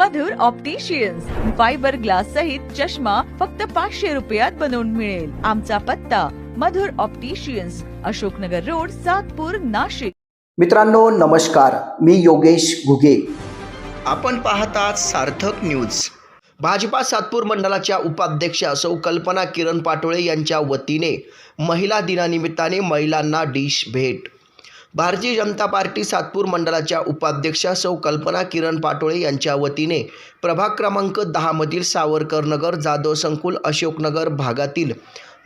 मधुर opticians fibre glass सहित चष्मा फक्त पाचशे रुपयात बनवून मिळेल. आमचा पत्ता मधुर ऑप्टिशियन्स अशोकनगर रोड सातपूर नाशिक. मित्रांनो नमस्कार. मी योगेश घुगे. आपण पाहतात सार्थक न्यूज भाजपा सातपूर मंडळाच्या उपाध्यक्षा सौ कल्पना किरण पाटोळे यांच्या वतीने महिला दिनानिमित्ताने महिलांना डिश भेट. भारतीय जनता पार्टी सातपूर मंडळाच्या उपाध्यक्षा सौ कल्पना किरण पाटोळे यांच्या वतीने प्रभाग क्रमांक दहामधील सावरकरनगर जाधव संकुल अशोकनगर भागातील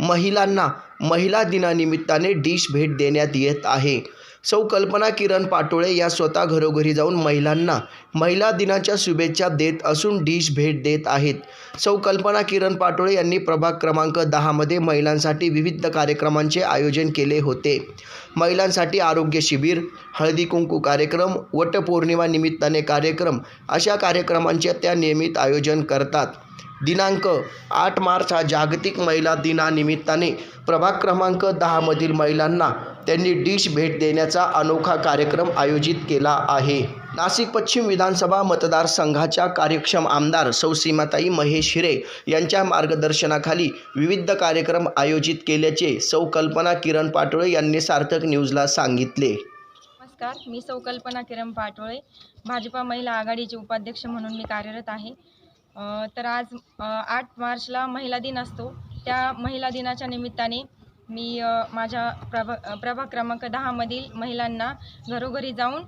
महिलांना महिला दिनानिमित्ताने डिश भेट देण्यात येत आहे. सौ कल्पना किरण पाटोळे या स्वतः घरोघरी जाऊन महिलांना महिला दिनाच्या शुभेच्छा देत असून डिश भेट देत आहेत. सौ कल्पना किरण पाटोळे यांनी प्रभाग क्रमांक दहामध्ये महिलांसाठी विविध कार्यक्रमांचे आयोजन केले होते. महिलांसाठी आरोग्य शिबिर हळदी कुंकू कार्यक्रम वटपौर्णिमा निमित्ताने कार्यक्रम अशा कार्यक्रमांचे त्या नियमित आयोजन करतात. दिनांक आठ मार्च हा जागतिक महिला दिनानिमित्ताने प्रभाग क्रमांक दहामधील महिलांना त्यांनी डिश भेट देण्याचा अनोखा कार्यक्रम आयोजित केला आहे. नाशिक पश्चिम विधानसभा मतदारसंघाच्या कार्यक्षम आमदार सौ सीमाताई महेश हिरे यांच्या मार्गदर्शनाखाली विविध कार्यक्रम आयोजित केल्याचे सौ कल्पना किरण पाटोळे यांनी सार्थक न्यूजला सांगितले. नमस्कार मी सौ कल्पना किरण पाटोळे भाजपा महिला आघाडीचे उपाध्यक्ष म्हणून मी कार्यरत आहे. तर आज आठ मार्चला महिला दिन असतो. त्या महिला दिनाच्या निमित्ताने मी माझ्या प्रभा प्रभाग क्रमांक दहामधील महिलांना घरोघरी जाऊन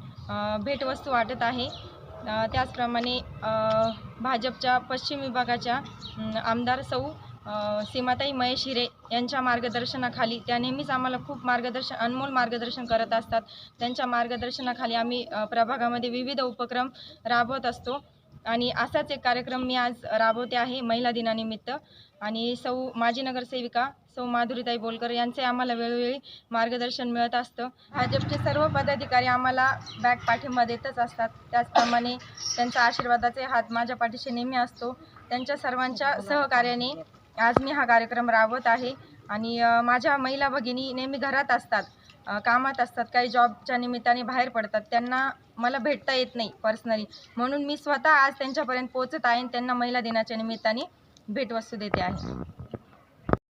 भेटवस्तू वाटत आहे. त्याचप्रमाणे भाजपच्या पश्चिम विभागाच्या आमदार सौ सीमाताई महेश हिरे यांच्या मार्गदर्शनाखाली त्या नेहमीच आम्हाला खूप मार्गदर्शन अनमोल मार्गदर्शन करत असतात. त्यांच्या मार्गदर्शनाखाली आम्ही प्रभागामध्ये विविध उपक्रम राबवत असतो. आणि असाच एक कार्यक्रम मी आज राबवते आहे महिला दिनानिमित्त. आणि सौ माजी नगरसेविका सौ माधुरीताई बोलकर यांचे आम्हाला वेळोवेळी मार्गदर्शन मिळत असतं. भाजपचे सर्व पदाधिकारी आम्हाला बॅक पाठिंबा देतच असतात. त्याचप्रमाणे त्यांच्या आशीर्वादाचे हात माझ्या पाठीशी नेहमी असतो. त्यांच्या सर्वांच्या सहकार्याने आज मी हा कार्यक्रम राबवत आहे. आणि माझ्या महिला भगिनी नेहमी घरात असतात. कामात असतात काही जॉबच्या निमित्ताने बाहेर पडतात त्यांना मला भेटता येत नाही पर्सनली. म्हणून मी स्वतः आज त्यांच्यापर्यंत पोहोचत आहे आणि त्यांना महिला दिनाच्या निमित्ताने भेटवस्तू देते आहे.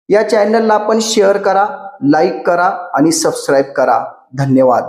या चॅनलला आपण शेअर करा लाईक करा आणि सबस्क्राईब करा. धन्यवाद.